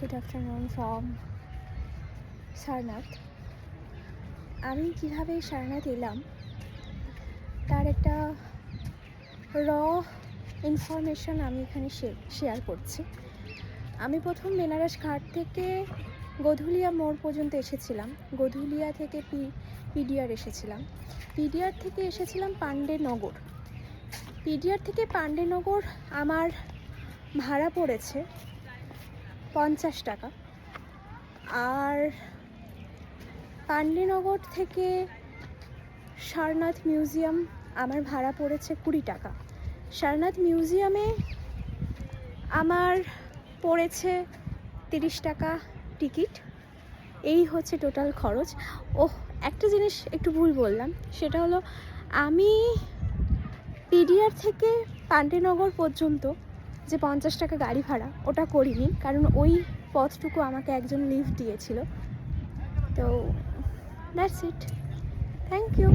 Good afternoon from Sarnath আমি কীভাবে সারনাথ এলাম? তার একটা র ইনফরমেশন আমি এখানে শেয়ার করছি। আমি প্রথম বেনারস ঘাট থেকে গধুলিয়া মোড় পর্যন্ত এসেছিলাম। গধুলিয়া থেকে পি, পিডিআর এসেছিলাম। পিডিআর থেকে এসেছিলাম পাণ্ডেনগর পিডিআর থেকে পাণ্ডেনগর আমার ভাড়া পড়েছে। পঞ্চাশ টাকা। আর পাণ্ডেনগর থেকে সারনাথ মিউজিয়াম আমার ভাড়া পড়েছে কুড়ি টাকা। সারনাথ মিউজিয়ামে আমার পড়েছে তিরিশ টাকা টিকিট। এই হচ্ছে টোটাল খরচ। ওহ, একটা জিনিস একটু ভুল বললাম, সেটা হলো আমি পিডিআর থেকে পাণ্ডেনগর পর্যন্ত যে পঞ্চাশ টাকা গাড়ি ভাড়া, ওটা করিনি। কারণ ওই পথটুকু আমাকে একজন লিফট দিয়েছিল। তো দ্যাটস ইট থ্যাংক ইউ